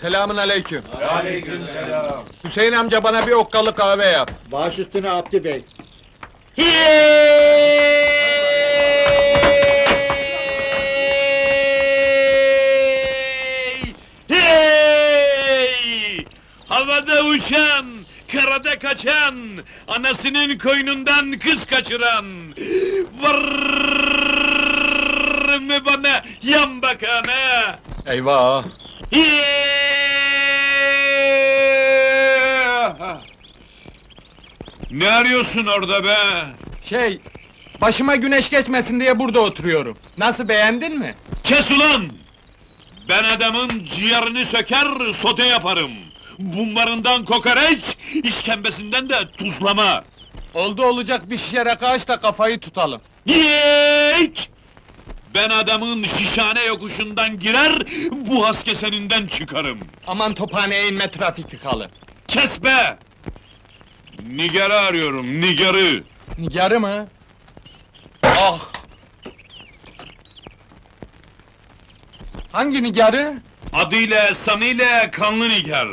Selamün aleyküm. Aleykümselam. Hüseyin amca bana bir okkalı kahve yap. Baş üstüne Abdi Bey. Hey! Hey! Havada uçan, karada kaçan, anasının koynundan kız kaçıran. Var mı bana yan bakan ha? Eyvah! Ne arıyorsun orada be? Şey, başıma güneş geçmesin diye burada oturuyorum. Nasıl beğendin mi? Kes ulan! Ben adamın ciğerini söker, sote yaparım. Bunlarından kokoreç, işkembesinden de tuzlama. Oldu olacak bir şişe rakı aç da kafayı tutalım. Yiğit! Ben adamın şişhane yokuşundan girer, bu has keseninden çıkarım. Aman tophaneye inme trafik tıkalı. Kes be! Nigar'ı arıyorum, Nigar'ı! Nigarı mı? Ah! Hangi nigarı? Adıyla, sanıyla kanlı Nigar.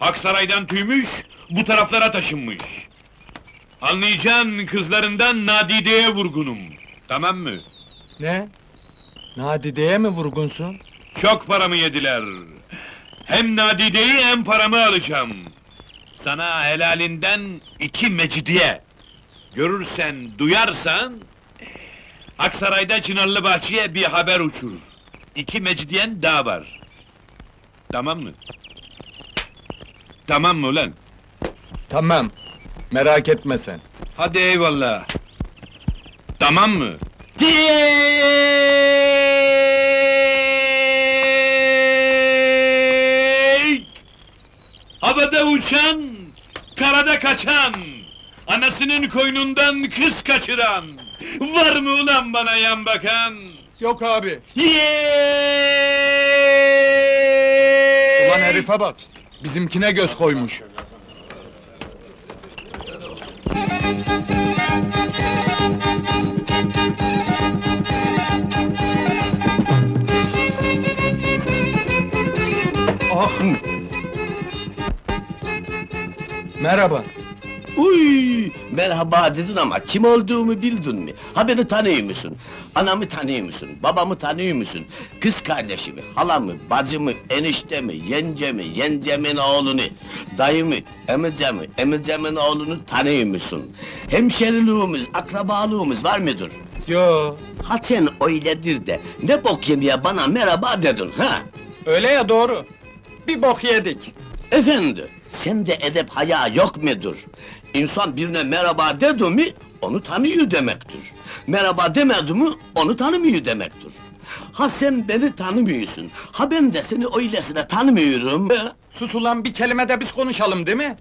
Aksaray'dan tüymüş, bu taraflara taşınmış. Anlayacağın kızlarından Nadide'ye vurgunum. Tamam mı? Ne? Nadide'ye mi vurgunsun? Çok paramı yediler. Hem Nadide'yi hem paramı alacağım. Sana helalinden iki mecidiye. Görürsen, duyarsan... Aksaray'da Çınarlı Bahçe'ye bir haber uçur. İki mecidiyen daha var. Tamam mı? Tamam mı ulan? Tamam, merak etme sen. Hadi eyvallah. Tamam mı? Tiyeyt! Havada uçan, karada kaçan, anasının koynundan kız kaçıran, var mı ulan bana yan bakan? Yok abi, Yeeey! ulan herife bak. Bizimkine göz koymuş. Ah! Merhaba. Uy, merhaba dedin ama kim olduğumu bildin mi? Ha beni tanıyor musun? Anamı tanıyor musun? Babamı tanıyor musun? Kız kardeşimi, halamı, bacımı, eniştemi, yencemi, yencemin oğlunu, dayımı, emicemi, emicemin oğlunu tanıyor musun? Hemşeriliğimiz, akrabalığımız var mıdır? Yo, Ha sen öyledir de, ne bok yemeye bana merhaba dedin ha? öyle ya doğru. Bir bok yedik. Efendi, sende edep haya yok mudur? İnsan birine merhaba dedi mi, onu tanıyor demektir. Merhaba demedi mi, onu tanımıyor demektir. Ha sen beni tanımıyorsun, ha ben de seni öylesine tanımıyorum. Ya, Sus ulan bir kelime de biz konuşalım değil mi?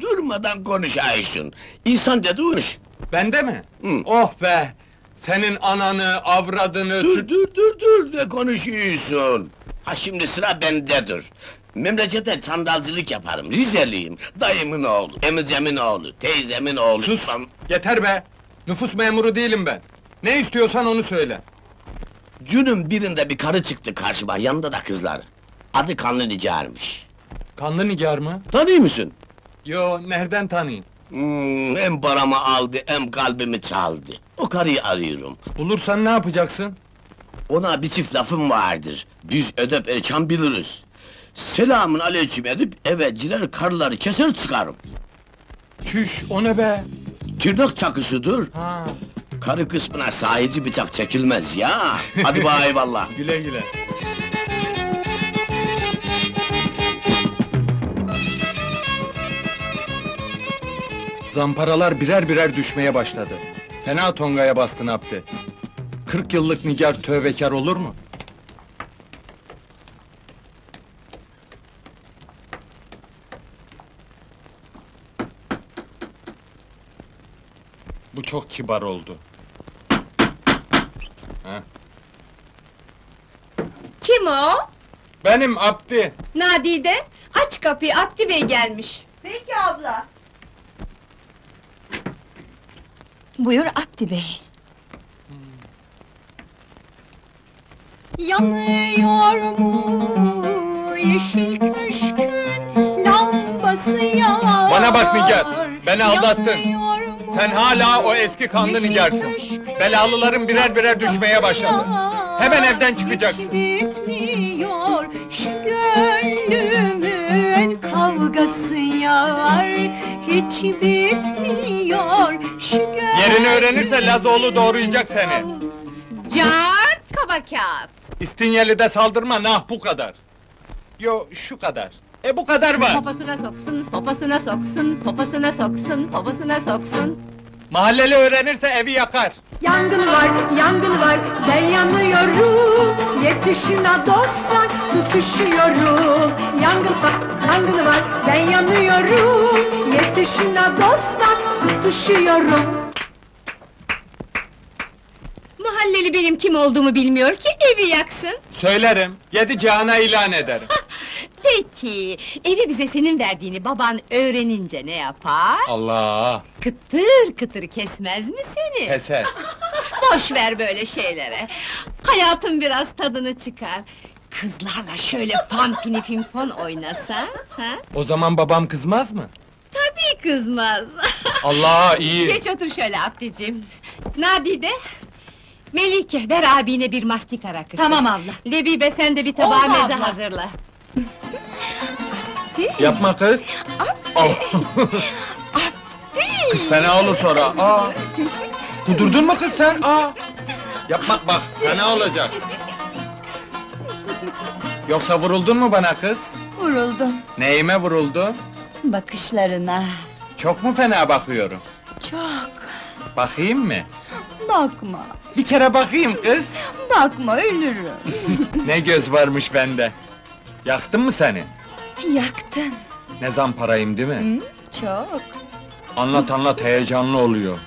Durmadan konuşaysın. İnsan dedi konuş. Bende mi? Hı. Oh be! Senin ananı, avradını... Dur dur dur dur ne konuşuyorsun? Ha şimdi sıra bendedir. Memlekete sandalcılık yaparım, Rizeliyim. Dayımın oğlu, emicemin oğlu, teyzemin oğlu. Sus! Lan, Yeter be! Nüfus memuru değilim ben. Ne istiyorsan onu söyle. Günün birinde bir karı çıktı karşıma, yanında da kızlar. Adı Kanlı Nigar'mış. Kanlı nigar mı? Tanıyor musun? Yo, nereden tanıyayım? Hmm, hem paramı aldı, hem kalbimi çaldı. O karıyı arıyorum. Bulursan ne yapacaksın? Ona bir çift lafım vardır. Biz ödep erçan biliriz. Selamın aleyküm edip eve girer karıları keser çıkarım. Çüş, o ne be? Tırnak çakısıdır. Ha, Karı kısmına sahici bıçak çekilmez ya. Hadi bay eyvallah. güle güle. Zamparalar birer birer düşmeye başladı. Fena tongaya bastın Abdi. Kırk yıllık nigar tövbekar olur mu? Bu çok kibar oldu. Kim o? Benim Abdi. Nadide, aç kapıyı, Abdi Bey gelmiş. Peki abla. Buyur Abdi Bey. Yanıyor mu yeşil kır aşkın lambası yanar. Bana bak Nigar, beni aldattın. Yanıyor Sen hala o eski kanlı nigarsın. Belalıların birer birer düşmeye başladı. Hemen evden çıkacaksın. Bitmiyor şu gönlümün kavgası yar. Hiç bitmiyor şu gönlümün Yerini öğrenirse Lazoğlu doğrayacak seni. Cart kaba kağıt. İstinyeli'de saldırma nah bu kadar. Yo şu kadar. E bu kadar var. Poposuna soksun, poposuna soksun, poposuna soksun, poposuna soksun. Mahalleli öğrenirse evi yakar. Yangın var, yangın var, ben yanıyorum. Yetişin ha dostlar, tutuşuyorum. Yangın var, yangın var, ben yanıyorum. Yetişin ha dostlar, tutuşuyorum. Mahalleli benim kim olduğumu bilmiyor ki evi yaksın. Söylerim. Yedi cihana ilan ederim. Peki, evi bize senin verdiğini baban öğrenince ne yapar? Allah! Kıtır kıtır kesmez mi seni? Keser. Boş ver böyle şeylere. Hayatın biraz tadını çıkar. Kızlarla şöyle fan pinifin fon oynasa, ha? O zaman babam kızmaz mı? Tabii kızmaz. Allah iyi. Geç otur şöyle Abdicim. Nadide, Melike, ver abine bir mastika rakısı. Tamam abla. Lebibe sen de bir tabağa meze abla. hazırla. Yapma kız. Al. kız fena olur sonra. Aa. Kudurdun mu kız sen? Aa. Yapma bak, fena olacak. Yoksa vuruldun mu bana kız? Vuruldum Neyime vuruldun? bakışlarına. Çok mu fena bakıyorum? Çok. Bakayım mı? Bakma, Bir kere bakayım kız. bakma ölürüm. Ne göz varmış bende. Yaktın mı seni? Yaktın. Ne zamparayım değil mi? Çok. Anlat anlat heyecanlı oluyor.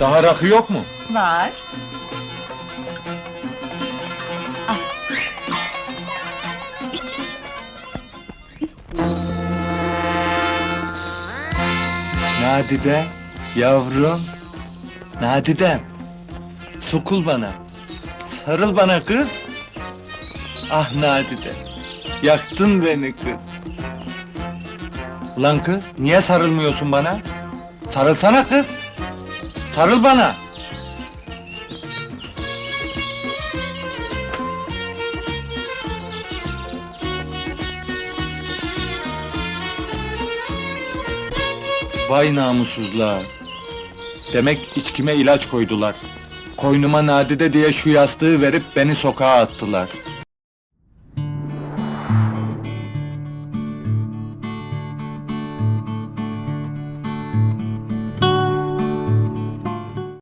Daha rakı yok mu? Var. Nadide, yavrum. Nadide. Sokul bana. Sarıl bana kız. Ah Nadide. Yaktın beni kız. Ulan kız, niye sarılmıyorsun bana? Sarılsana kız. Sarıl bana. Vay namussuzlar! Demek içkime ilaç koydular. Koynuma nadide diye şu yastığı verip beni sokağa attılar.